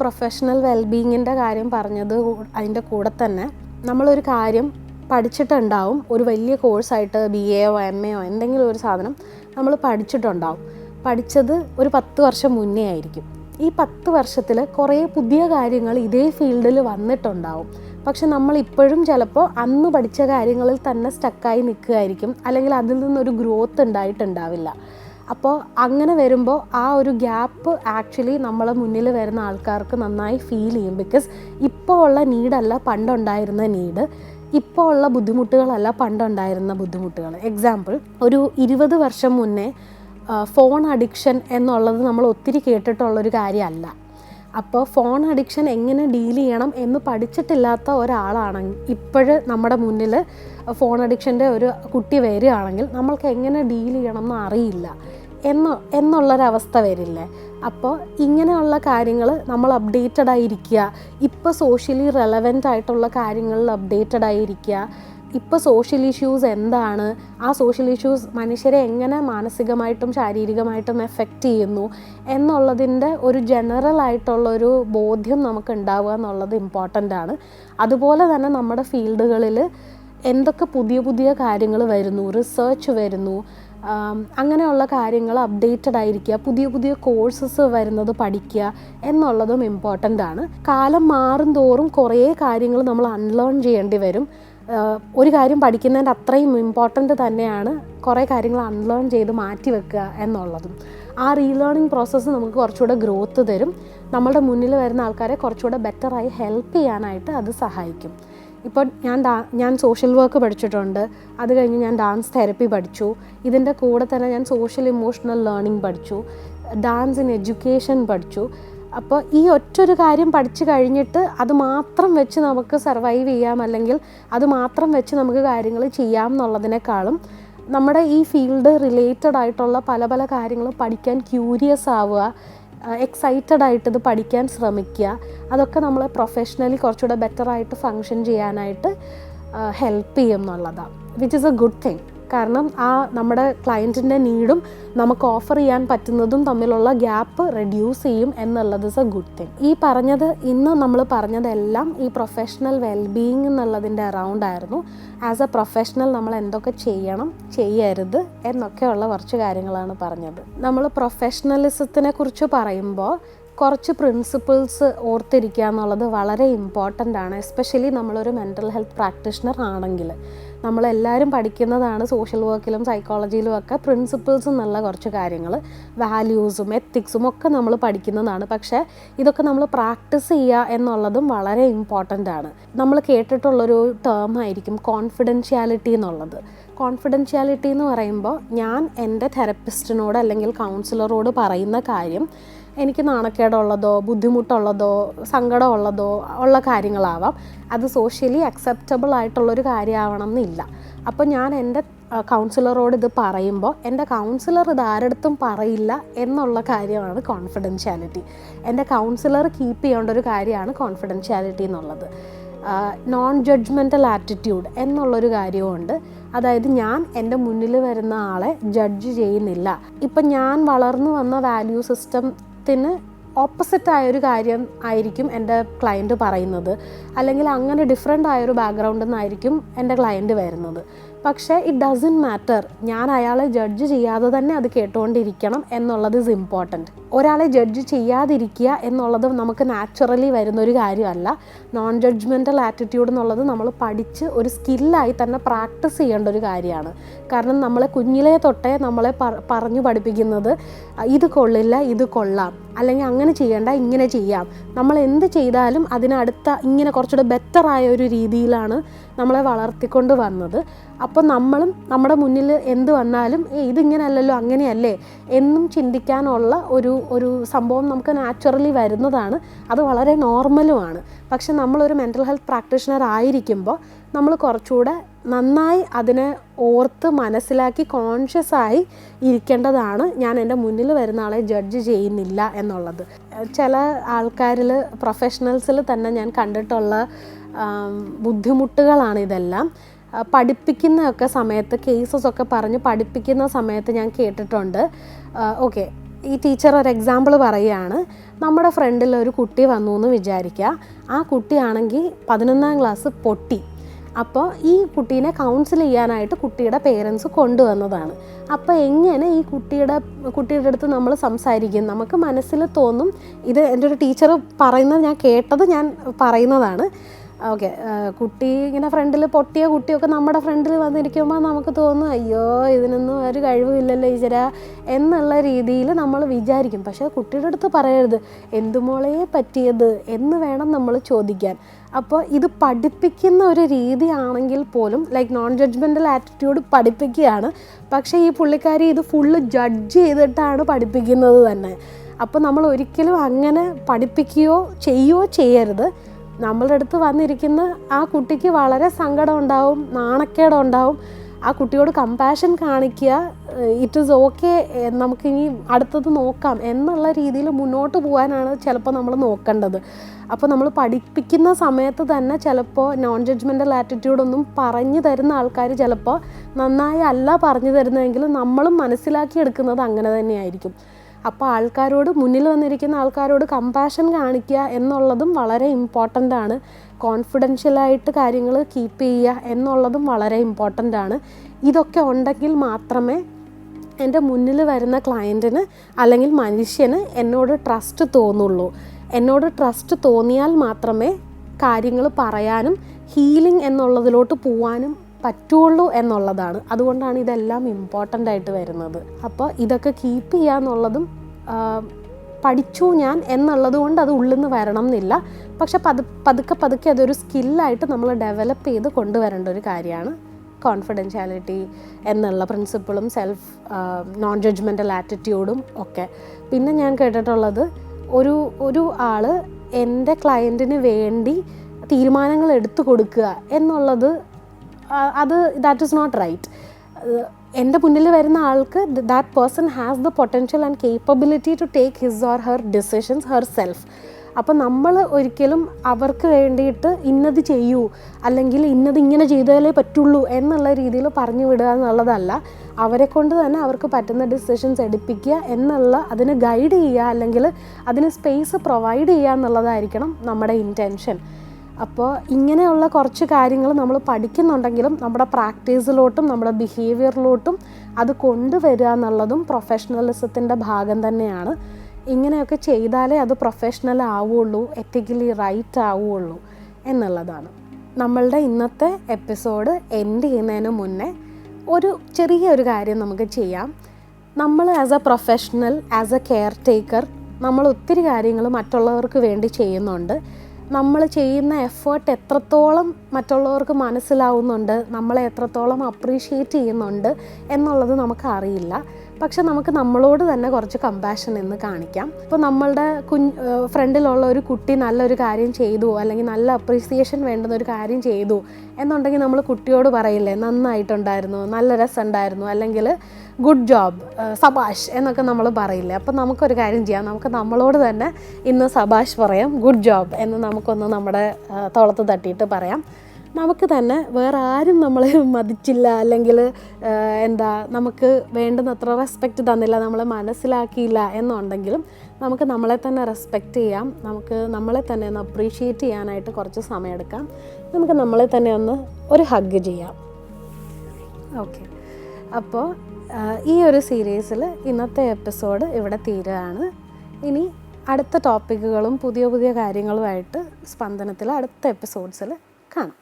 Professional വെൽബീയിങ്ങിന്റെ കാര്യം പറഞ്ഞത് അതിന്റെ കൂടെ തന്നെ നമ്മളൊരു കാര്യം പഠിച്ചിട്ടുണ്ടാവും. ഒരു വലിയ കോഴ്സായിട്ട് ബി എയോ എം എയോ എന്തെങ്കിലും ഒരു സാധനം നമ്മൾ പഠിച്ചിട്ടുണ്ടാവും. പഠിച്ചത് ഒരു പത്ത് വർഷം മുന്നേ ആയിരിക്കും. ഈ പത്ത് വർഷത്തിൽ കുറേ പുതിയ കാര്യങ്ങൾ ഇതേ ഫീൽഡിൽ വന്നിട്ടുണ്ടാവും. പക്ഷെ നമ്മൾ ഇപ്പോഴും ചിലപ്പോൾ അന്ന് പഠിച്ച കാര്യങ്ങളിൽ തന്നെ സ്റ്റക്കായി നിൽക്കുകയായിരിക്കും. അല്ലെങ്കിൽ അതിൽ നിന്നൊരു ഗ്രോത്ത് ഉണ്ടായിട്ടുണ്ടാവില്ല. അപ്പോൾ അങ്ങനെ വരുമ്പോൾ ആ ഒരു ഗ്യാപ്പ് ആക്ച്വലി നമ്മളെ മുന്നിൽ വരുന്ന ആൾക്കാർക്ക് നന്നായി ഫീൽ ചെയ്യും. ബിക്കോസ് ഇപ്പോൾ ഉള്ള നീഡല്ല പണ്ടുണ്ടായിരുന്ന നീഡ് ഇപ്പോൾ ഉള്ള ബുദ്ധിമുട്ടുകളല്ല പണ്ടുണ്ടായിരുന്ന ബുദ്ധിമുട്ടുകൾ. എക്സാമ്പിൾ ഒരു ഇരുപത് വർഷം മുന്നേ ഫോൺ അഡിക്ഷൻ എന്നുള്ളത് നമ്മൾ ഒത്തിരി കേട്ടിട്ടുള്ളൊരു കാര്യമല്ല. അപ്പോൾ ഫോൺ അഡിക്ഷൻ എങ്ങനെ ഡീൽ ചെയ്യണം എന്ന് പഠിച്ചിട്ടില്ലാത്ത ഒരാളാണെങ്കിൽ ഇപ്പോഴ് നമ്മുടെ മുന്നിൽ ഫോൺ അഡിക്ഷന്റെ ഒരു കുട്ടി വരികയാണെങ്കിൽ നമ്മൾക്ക് എങ്ങനെ ഡീൽ ചെയ്യണം എന്ന് അറിയില്ല. എന്ന് എന്നുള്ളൊരവസ്ഥ വരില്ലേ? അപ്പോൾ ഇങ്ങനെയുള്ള കാര്യങ്ങൾ നമ്മൾ അപ്ഡേറ്റഡ് ആയിരിക്കുക. ഇപ്പോൾ സോഷ്യലി റെലവന്റ് ആയിട്ടുള്ള കാര്യങ്ങളിൽ അപ്ഡേറ്റഡ് ആയിരിക്കുക. ഇപ്പോൾ സോഷ്യൽ ഇഷ്യൂസ് എന്താണ്? ആ സോഷ്യൽ ഇഷ്യൂസ് മനുഷ്യരെ എങ്ങനെ മാനസികമായിട്ടും ശാരീരികമായിട്ടും എഫക്റ്റ് ചെയ്യുന്നു? എന്നുള്ളതിന്റെ ഒരു ജനറൽ ആയിട്ടുള്ളൊരു ബോധ്യം നമുക്ക് ഉണ്ടാവുക എന്നുള്ളത് ഇമ്പോർട്ടന്റ് ആണ്. അതുപോലെ തന്നെ നമ്മുടെ ഫീൽഡുകളിൽ എന്തൊക്കെ പുതിയ പുതിയ കാര്യങ്ങൾ വരുന്നു? റിസേർച്ച് വരുന്നു. അങ്ങനെയുള്ള കാര്യങ്ങൾ അപ്ഡേറ്റഡ് ആയിരിക്കുക പുതിയ പുതിയ കോഴ്സസ് വരുന്നത് പഠിക്കുക എന്നുള്ളതും ഇമ്പോർട്ടന്റ് ആണ്. കാലം മാറും തോറും കുറേ കാര്യങ്ങൾ നമ്മൾ അൺലേൺ ചെയ്യേണ്ടി വരും. ഒരു കാര്യം പഠിക്കുന്നതിന്റെ അത്രയും ഇമ്പോർട്ടന്റ് തന്നെയാണ് കുറേ കാര്യങ്ങൾ അൺലേൺ ചെയ്ത് മാറ്റി വെക്കുക എന്നുള്ളതും. ആ റീലേണിംഗ് പ്രോസസ്സ് നമുക്ക് കുറച്ചുകൂടെ ഗ്രോത്ത് തരും. നമ്മുടെ മുന്നിൽ വരുന്ന ആൾക്കാരെ കുറച്ചുകൂടെ ബെറ്ററായി ഹെൽപ്പ് ചെയ്യാനായിട്ട് അത് സഹായിക്കും. ഇപ്പോൾ ഞാൻ ഡാ ഞാൻ സോഷ്യൽ വർക്ക് പഠിച്ചിട്ടുണ്ട്. അത് കഴിഞ്ഞ് ഞാൻ ഡാൻസ് തെറപ്പി പഠിച്ചു. ഇതിന്റെ കൂടെ തന്നെ ഞാൻ സോഷ്യൽ ഇമോഷണൽ ലേണിംഗ് പഠിച്ചു. ഡാൻസ് ഇൻ എഡ്യൂക്കേഷൻ പഠിച്ചു. അപ്പോൾ ഈ ഒറ്റൊരു കാര്യം പഠിച്ചു കഴിഞ്ഞിട്ട് അത് മാത്രം വെച്ച് നമുക്ക് സർവൈവ് ചെയ്യാം. അല്ലെങ്കിൽ അത് മാത്രം വെച്ച് നമുക്ക് കാര്യങ്ങൾ ചെയ്യാം എന്നുള്ളതിനേക്കാളും നമ്മുടെ ഈ ഫീൽഡ് റിലേറ്റഡ് ആയിട്ടുള്ള പല പല കാര്യങ്ങളും പഠിക്കാൻ ക്യൂരിയസ് ആവുക. എക്സൈറ്റഡ് ആയിട്ട് ഇത് പഠിക്കാൻ ശ്രമിക്കുക. അതൊക്കെ നമ്മൾ പ്രൊഫഷണലി കുറച്ചുകൂടെ ബെറ്ററായിട്ട് ഫങ്ഷൻ ചെയ്യാനായിട്ട് ഹെൽപ്പ് ചെയ്യും എന്നുള്ളതാണ്. Which is a good thing കാരണം ആ നമ്മുടെ ക്ലയന്റിന്റെ നീഡും നമുക്ക് ഓഫർ ചെയ്യാൻ പറ്റുന്നതും തമ്മിലുള്ള ഗ്യാപ്പ് റെഡ്യൂസ് ചെയ്യും എന്നുള്ളത് ഇസ് എ ഗുഡ് തിങ് ഈ പറഞ്ഞത് ഇന്ന് നമ്മൾ പറഞ്ഞതെല്ലാം ഈ പ്രൊഫഷണൽ വെൽബീയിങ് എന്നുള്ളതിന്റെ അറൗണ്ട് ആയിരുന്നു. ആസ് എ പ്രൊഫഷണൽ നമ്മൾ എന്തൊക്കെ ചെയ്യണം ചെയ്യരുത് എന്നൊക്കെയുള്ള കുറച്ച് കാര്യങ്ങളാണ് പറഞ്ഞത്. നമ്മൾ പ്രൊഫഷണലിസത്തിനെ കുറിച്ച് പറയുമ്പോൾ കുറച്ച് പ്രിൻസിപ്പിൾസ് ഓർത്തിരിക്കുക എന്നുള്ളത് വളരെ ഇമ്പോർട്ടന്റ് ആണ് എസ്പെഷ്യലി നമ്മളൊരു മെന്റൽ ഹെൽത്ത് പ്രാക്ടീഷണർ ആണെങ്കിൽ. നമ്മളെല്ലാവരും പഠിക്കുന്നതാണ് സോഷ്യൽ വർക്കിലും സൈക്കോളജിയിലും ഒക്കെ പ്രിൻസിപ്പിൾസ് എന്നുള്ള കുറച്ച് കാര്യങ്ങൾ. വാല്യൂസും എത്തിക്സും ഒക്കെ നമ്മൾ പഠിക്കുന്നതാണ്. പക്ഷേ ഇതൊക്കെ നമ്മൾ പ്രാക്ടീസ് ചെയ്യുക എന്നുള്ളതും വളരെ ഇമ്പോർട്ടന്റ് ആണ്. നമ്മൾ കേട്ടിട്ടുള്ളൊരു ടേം ആയിരിക്കും കോൺഫിഡൻഷ്യാലിറ്റി എന്നുള്ളത്. കോൺഫിഡൻഷ്യാലിറ്റി എന്ന് പറയുമ്പോൾ ഞാൻ എന്റെ തെറപ്പിസ്റ്റിനോട് അല്ലെങ്കിൽ കൗൺസിലറോട് പറയുന്ന കാര്യം എനിക്ക് നാണക്കേടുള്ളതോ ബുദ്ധിമുട്ടുള്ളതോ സങ്കടമുള്ളതോ ഉള്ള കാര്യങ്ങളാവാം. അത് സോഷ്യലി അക്സെപ്റ്റബിൾ ആയിട്ടുള്ളൊരു കാര്യമാവണം എന്നില്ല അപ്പോൾ ഞാൻ എന്റെ കൗൺസിലറോട് ഇത് പറയുമ്പോൾ എന്റെ കൗൺസിലർ ഇത് ആരടുത്തും പറയില്ല എന്നുള്ള കാര്യമാണ് കോൺഫിഡൻഷ്യാലിറ്റി എന്റെ കൗൺസിലർ കീപ്പ് ചെയ്യേണ്ട ഒരു കാര്യമാണ് കോൺഫിഡൻഷ്യാലിറ്റി എന്നുള്ളത്. നോൺ ജഡ്ജ്മെന്റൽ ആറ്റിറ്റ്യൂഡ് എന്നുള്ളൊരു കാര്യമുണ്ട് അതായത് ഞാൻ എന്റെ മുന്നിൽ വരുന്ന ആളെ ജഡ്ജ് ചെയ്യുന്നില്ല. ഇപ്പം ഞാൻ വളർന്നു വന്ന വാല്യൂ സിസ്റ്റത്തിന് ഓപ്പോസിറ്റായൊരു കാര്യം ആയിരിക്കും എന്റെ ക്ലയന്റ് പറയുന്നത്. അല്ലെങ്കിൽ അങ്ങനെ ഡിഫറെന്റ് ആയൊരു ബാക്ക്ഗ്രൗണ്ടിൽ നിന്നായിരിക്കും എന്റെ ക്ലയന്റ് വരുന്നത്. പക്ഷേ ഇറ്റ് ഡസൻ മാറ്റർ ഞാൻ അയാളെ ജഡ്ജ് ചെയ്യാതെ തന്നെ അത് കേട്ടുകൊണ്ടിരിക്കണം എന്നുള്ളത് ഇസ് ഇമ്പോർട്ടന്റ് ഒരാളെ ജഡ്ജ് ചെയ്യാതിരിക്കുക എന്നുള്ളത് നമുക്ക് നാച്ചുറലി വരുന്നൊരു കാര്യമല്ല. നോൺ ജഡ്ജ്മെന്റൽ ആറ്റിറ്റ്യൂഡ് എന്നുള്ളത് നമ്മൾ പഠിച്ച് ഒരു സ്കില്ലായി തന്നെ പ്രാക്ടീസ് ചെയ്യേണ്ട ഒരു കാര്യമാണ്. കാരണം നമ്മളെ കുഞ്ഞിലേ തൊട്ടേ നമ്മളെ പറഞ്ഞു പഠിപ്പിക്കുന്നത് ഇത് കൊള്ളില്ല ഇത് കൊള്ളാം. അല്ലെങ്കിൽ അങ്ങനെ ചെയ്യണ്ട ഇങ്ങനെ ചെയ്യാം. നമ്മൾ എന്ത് ചെയ്താലും അതിനടുത്ത ഇങ്ങനെ കുറച്ചുകൂടെ ബെറ്ററായ ഒരു രീതിയിലാണ് നമ്മളെ വളർത്തിക്കൊണ്ട് വന്നത്. അപ്പോൾ നമ്മളും നമ്മുടെ മുന്നിൽ എന്ത് വന്നാലും ഇതിങ്ങനെയല്ലല്ലോ അങ്ങനെയല്ലേ? എന്നും ചിന്തിക്കാനുള്ള ഒരു ഒരു സംഭവം നമുക്ക് നാച്ചുറലി വരുന്നതാണ്. അത് വളരെ നോർമലുമാണ് പക്ഷെ നമ്മളൊരു മെന്റൽ ഹെൽത്ത് പ്രാക്ടീഷണർ ആയിരിക്കുമ്പോൾ നമ്മൾ കുറച്ചുകൂടെ നന്നായി അതിനെ ഓർത്ത് മനസ്സിലാക്കി കോൺഷ്യസ് ആയി ഇരിക്കേണ്ടതാണ്. ഞാൻ എന്റെ മുന്നിൽ വരുന്ന ആളെ ജഡ്ജ് ചെയ്യുന്നില്ല എന്നുള്ളത്. ചില ആൾക്കാരിൽ പ്രൊഫഷണൽസിൽ തന്നെ ഞാൻ കണ്ടിട്ടുള്ള ബുദ്ധിമുട്ടുകളാണ് ഇതെല്ലാം. പഠിപ്പിക്കുന്നതൊക്കെ സമയത്ത് കേസസ് ഒക്കെ പറഞ്ഞ് പഠിപ്പിക്കുന്ന സമയത്ത് ഞാൻ കേട്ടിട്ടുണ്ട്. ഓക്കെ ഈ ടീച്ചർ ഒരു എക്സാമ്പിൾ പറയുകയാണ്. നമ്മുടെ ഫ്രണ്ടിൽ ഒരു കുട്ടി വന്നു എന്ന് വിചാരിക്കുക. ആ കുട്ടിയാണെങ്കിൽ പതിനൊന്നാം ക്ലാസ് പൊട്ടി. അപ്പോൾ ഈ കുട്ടീനെ കൗൺസിൽ ചെയ്യാനായിട്ട് കുട്ടിയുടെ പേരൻസ് കൊണ്ടുവന്നതാണ്. അപ്പോൾ എങ്ങനെ ഈ കുട്ടിയുടെ കുട്ടിയുടെ അടുത്ത് നമ്മൾ സംസാരിക്കും? നമുക്ക് മനസ്സിൽ തോന്നും ഇത് എന്റെ ഒരു ടീച്ചർ പറയുന്നത് ഞാൻ കേട്ടത് ഞാൻ പറയുന്നതാണ്. ഓക്കെ കുട്ടി ഇങ്ങനെ ഫ്രണ്ടിൽ പൊട്ടിയ കുട്ടിയൊക്കെ നമ്മുടെ ഫ്രണ്ടിൽ വന്നിരിക്കുമ്പോൾ നമുക്ക് തോന്നും അയ്യോ ഇതിനൊന്നും ഒരു കഴിവില്ലല്ലോ ഈശ്വര എന്നുള്ള രീതിയിൽ നമ്മൾ വിചാരിക്കും. പക്ഷേ കുട്ടിയുടെ അടുത്ത് പറയരുത് എന്തുമോളെ പറ്റിയത്? എന്ന് വേണം നമ്മൾ ചോദിക്കാൻ. അപ്പോൾ ഇത് പഠിപ്പിക്കുന്ന ഒരു രീതിയാണെങ്കിൽ പോലും ലൈക്ക് നോൺ ജഡ്ജ്മെന്റൽ ആറ്റിറ്റ്യൂഡ് പഠിപ്പിക്കുകയാണ്. പക്ഷേ ഈ പുള്ളിക്കാരി ഇത് ഫുള്ള് ജഡ്ജ് ചെയ്തിട്ടാണ് പഠിപ്പിക്കുന്നത് തന്നെ. അപ്പോൾ നമ്മൾ ഒരിക്കലും അങ്ങനെ പഠിപ്പിക്കുകയോ ചെയ്യുകയോ ചെയ്യരുത്. നമ്മളുടെ അടുത്ത് വന്നിരിക്കുന്ന ആ കുട്ടിക്ക് വളരെ സങ്കടം ഉണ്ടാവും നാണക്കേടം ഉണ്ടാവും ആ കുട്ടിയോട് കമ്പാഷൻ കാണിക്കുക ഇറ്റ് ഈസ് ഓക്കെ നമുക്കിനി അടുത്തത് നോക്കാം എന്നുള്ള രീതിയിൽ മുന്നോട്ട് പോകാനാണ് ചിലപ്പോൾ നമ്മൾ നോക്കേണ്ടത്. അപ്പോൾ നമ്മൾ പഠിപ്പിക്കുന്ന സമയത്ത് തന്നെ ചിലപ്പോൾ നോൺ ജഡ്ജ്മെന്റൽ ആറ്റിറ്റ്യൂഡൊന്നും പറഞ്ഞു തരുന്ന ആൾക്കാർ ചിലപ്പോൾ നന്നായി അല്ല പറഞ്ഞു തരുന്നതെങ്കിൽ നമ്മളും മനസ്സിലാക്കിയെടുക്കുന്നത് അങ്ങനെ തന്നെയായിരിക്കും. അപ്പോൾ ആൾക്കാരോട് മുന്നിൽ വന്നിരിക്കുന്ന ആൾക്കാരോട് കമ്പാഷൻ കാണിക്കുക എന്നുള്ളതും വളരെ ഇമ്പോർട്ടന്റ് ആണ്. കോൺഫിഡൻഷ്യലായിട്ട് കാര്യങ്ങൾ കീപ്പ് ചെയ്യുക എന്നുള്ളതും വളരെ ഇമ്പോർട്ടന്റ് ആണ്. ഇതൊക്കെ ഉണ്ടെങ്കിൽ മാത്രമേ എന്റെ മുന്നിൽ വരുന്ന ക്ലയന്റിന് അല്ലെങ്കിൽ മനുഷ്യന് എന്നോട് ട്രസ്റ്റ് തോന്നുള്ളൂ. എന്നോട് ട്രസ്റ്റ് തോന്നിയാൽ മാത്രമേ കാര്യങ്ങൾ പറയാനും ഹീലിംഗ് എന്നുള്ളതിലോട്ട് പോവാനും പറ്റുള്ളൂ എന്നുള്ളതാണ്. അതുകൊണ്ടാണ് ഇതെല്ലാം ഇമ്പോർട്ടന്റ് ആയിട്ട് വരുന്നത്. അപ്പോൾ ഇതൊക്കെ കീപ്പ് ചെയ്യുക എന്നുള്ളതും പഠിച്ചു ഞാൻ എന്നുള്ളത് കൊണ്ട് അത് ഉള്ളിൽ നിന്ന് വരണം എന്നില്ല. പക്ഷെ പതു പതുക്കെ പതുക്കെ അതൊരു സ്കില്ലായിട്ട് നമ്മൾ ഡെവലപ്പ് ചെയ്ത് കൊണ്ടുവരേണ്ട ഒരു കാര്യമാണ്. കോൺഫിഡൻഷ്യാലിറ്റി എന്നുള്ള പ്രിൻസിപ്പിളും സെൽഫ് നോൺ ജഡ്ജ്മെന്റൽ ആറ്റിറ്റ്യൂഡും ഒക്കെ. പിന്നെ ഞാൻ കേട്ടിട്ടുള്ളത് ഒരു ഒരു ആൾ എന്റെ ക്ലയന്റിന് വേണ്ടി തീരുമാനങ്ങൾ എടുത്തു കൊടുക്കുക എന്നുള്ളത് അത് ദാറ്റ് ഈസ് നോട്ട് റൈറ്റ് എന്റെ മുന്നിൽ വരുന്ന ആൾക്ക് that person has the potential and capability to take his or her decisions herself അപ്പോൾ നമ്മൾ ഒരിക്കലും അവർക്ക് വേണ്ടിയിട്ട് ഇന്നത് ചെയ്യൂ അല്ലെങ്കിൽ ഇന്നത് ഇങ്ങനെ ചെയ്താലേ പറ്റുള്ളൂ എന്നുള്ള രീതിയിൽ പറഞ്ഞു വിടുക എന്നുള്ളതല്ല. അവരെ കൊണ്ട് തന്നെ അവർക്ക് പറ്റുന്ന ഡിസിഷൻസ് എടുപ്പിക്കുക എന്നുള്ള അതിന് ഗൈഡ് ചെയ്യുക അല്ലെങ്കിൽ അതിന് സ്പേസ് പ്രൊവൈഡ് ചെയ്യുക എന്നുള്ളതായിരിക്കണം നമ്മുടെ ഇന്റൻഷൻ അപ്പോൾ ഇങ്ങനെയുള്ള കുറച്ച് കാര്യങ്ങൾ നമ്മൾ പഠിക്കുന്നുണ്ടെങ്കിലും നമ്മുടെ പ്രാക്ടീസിലോട്ടും നമ്മുടെ ബിഹേവിയറിലോട്ടും അത് കൊണ്ടുവരിക എന്നുള്ളതും പ്രൊഫഷണലിസത്തിന്റെ ഭാഗം തന്നെയാണ്. ഇങ്ങനെയൊക്കെ ചെയ്താലേ അത് പ്രൊഫഷണൽ ആവുള്ളൂ എത്തിക്കലി റൈറ്റ് ആവുള്ളൂ എന്നുള്ളതാണ്. നമ്മളുടെ ഇന്നത്തെ എപ്പിസോഡ് എൻഡ് ചെയ്യുന്നതിന് മുന്നേ ഒരു ചെറിയൊരു കാര്യം നമുക്ക് ചെയ്യാം. നമ്മൾ as a professional as a caretaker നമ്മൾ ഒത്തിരി കാര്യങ്ങൾ മറ്റുള്ളവർക്ക് വേണ്ടി ചെയ്യുന്നുണ്ട്. നമ്മൾ ചെയ്യുന്ന എഫേർട്ട് എത്രത്തോളം മറ്റുള്ളവർക്ക് മനസ്സിലാവുന്നുണ്ട് നമ്മളെ എത്രത്തോളം അപ്രീഷിയേറ്റ് ചെയ്യുന്നുണ്ട് എന്നുള്ളത് നമുക്ക് അറിയില്ല. പക്ഷെ നമുക്ക് നമ്മളോട് തന്നെ കുറച്ച് കമ്പാഷൻ എന്ന് കാണിക്കാം. ഇപ്പോൾ നമ്മളുടെ കുഞ്ഞ് ഫ്രണ്ടിലുള്ള ഒരു കുട്ടി നല്ലൊരു കാര്യം ചെയ്തു അല്ലെങ്കിൽ നല്ല അപ്രീസിയേഷൻ വേണ്ടുന്ന ഒരു കാര്യം ചെയ്തു എന്നുണ്ടെങ്കിൽ നമ്മൾ കുട്ടിയോട് പറയില്ലേ നന്നായിട്ടുണ്ടായിരുന്നു നല്ല രസമുണ്ടായിരുന്നു അല്ലെങ്കിൽ ഗുഡ് ജോബ് സബാഷ് എന്നൊക്കെ നമ്മൾ പറയില്ല. അപ്പം നമുക്കൊരു കാര്യം ചെയ്യാം. നമുക്ക് നമ്മളോട് തന്നെ ഇന്ന് സബാഷ് പറയാം ഗുഡ് ജോബ് എന്ന് നമുക്കൊന്ന് നമ്മുടെ തോളത്ത് തട്ടിയിട്ട് പറയാം. നമുക്ക് തന്നെ വേറെ ആരും നമ്മളെ മതിച്ചില്ല അല്ലെങ്കിൽ എന്താ നമുക്ക് വേണ്ടുന്നത്ര റെസ്പെക്റ്റ് തന്നില്ല നമ്മളെ മനസ്സിലാക്കിയില്ല എന്നുണ്ടെങ്കിലും നമുക്ക് നമ്മളെ തന്നെ റെസ്പെക്റ്റ് ചെയ്യാം. നമുക്ക് നമ്മളെ തന്നെ ഒന്ന് അപ്രീഷിയേറ്റ് ചെയ്യാനായിട്ട് കുറച്ച് സമയമെടുക്കാം. നമുക്ക് നമ്മളെ തന്നെ ഒന്ന് ഒരു ഹഗ് ചെയ്യാം. ഓക്കെ അപ്പോൾ ഈ ഒരു സീരീസിൽ ഇന്നത്തെ എപ്പിസോഡ് ഇവിടെ തീരുകയാണ്. ഇനി അടുത്ത ടോപ്പിക്കുകളും പുതിയ പുതിയ കാര്യങ്ങളുമായിട്ട് സ്പന്ദനത്തിൽ അടുത്ത എപ്പിസോഡ്സിൽ കാണാം.